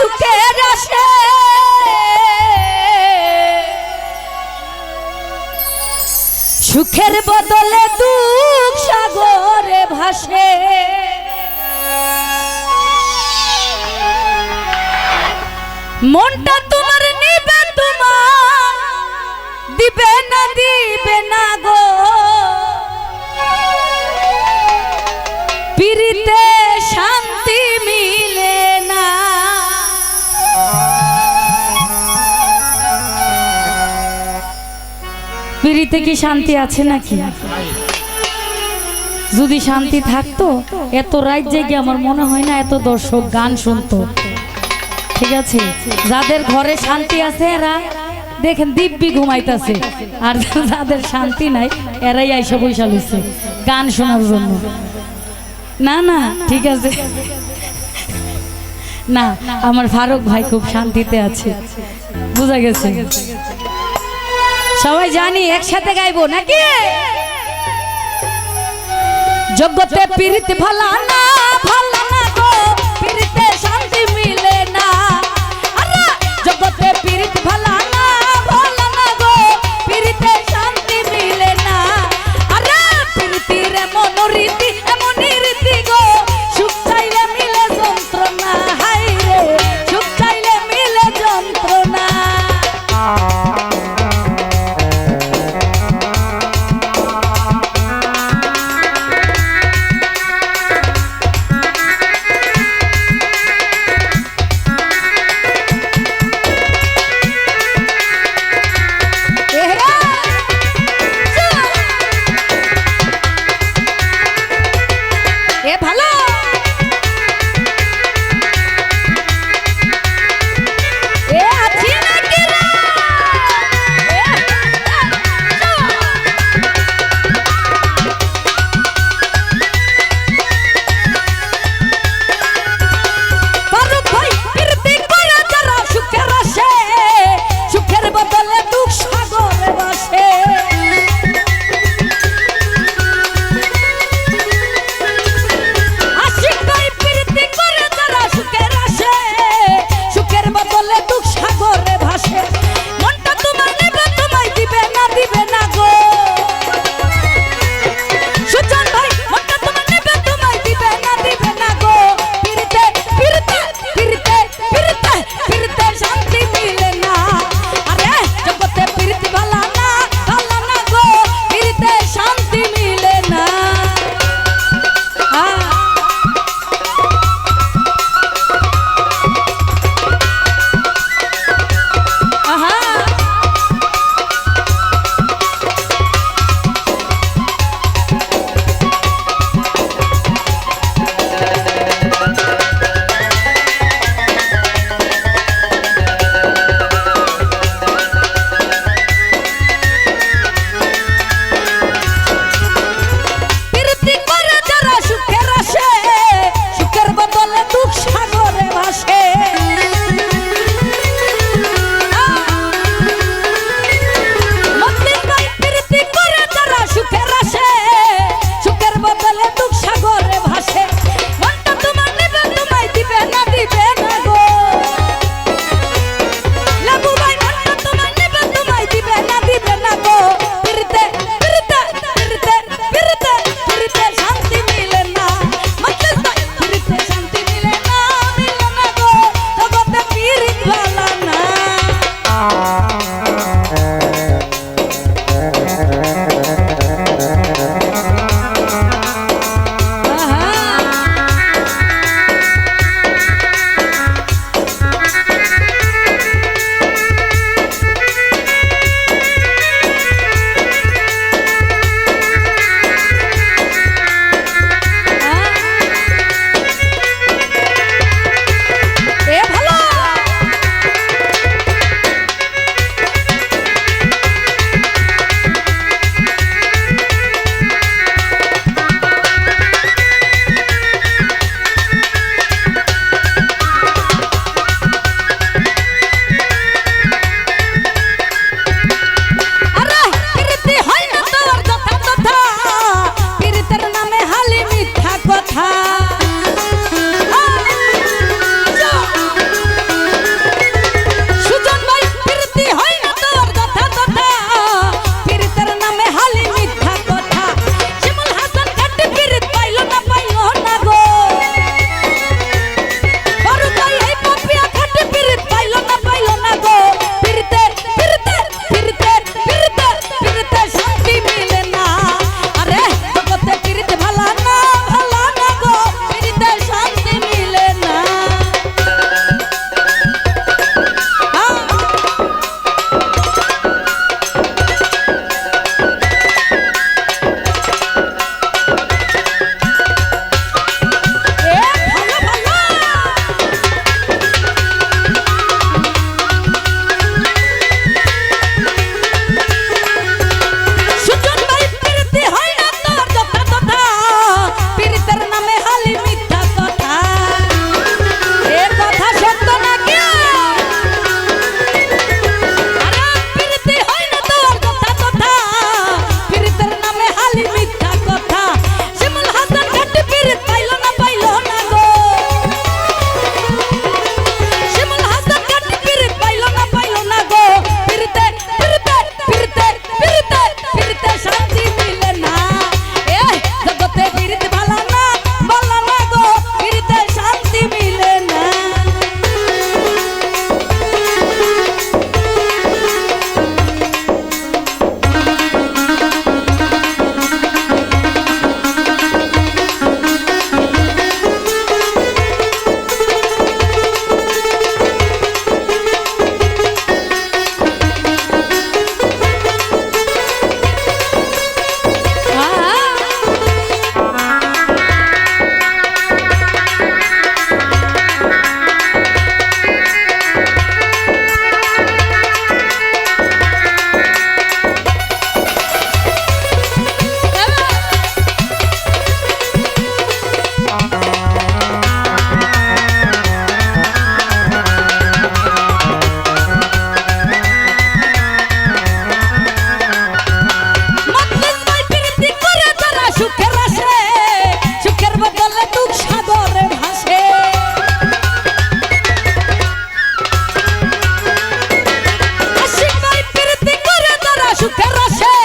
সুখের আসে। সুখের বদলে দুঃখ সাগরে ভাসে। মনটা তোমার নিবে তোমার, দিবে না দিবে না গো। পিরিতে কি শান্তি আছে নাকি? যদি শান্তি থাকতো, এত রাত জেগে আমার মনে হয় না এত দর্শক গান শুনতো। ঠিক আছে? যাদের ঘরে শান্তি আছে এরা, দেখেন দিব্যি ঘুমাইতেছে। আর যাদের শান্তি নাই, এরাই আইসা বৈশা লইছে গান শোনার জন্য। না না, ঠিক আছে। না, আমার ফারুক ভাই খুব শান্তিতে আছে। বুঝা গেছে? সবাই জানি একসাথে গাইবো নাকি? জগতে পীড়িত ভালা না ভালা না গো পীড়িতে শান্তি মিলে না। জগতে পীড়িত ভালা তেরোশে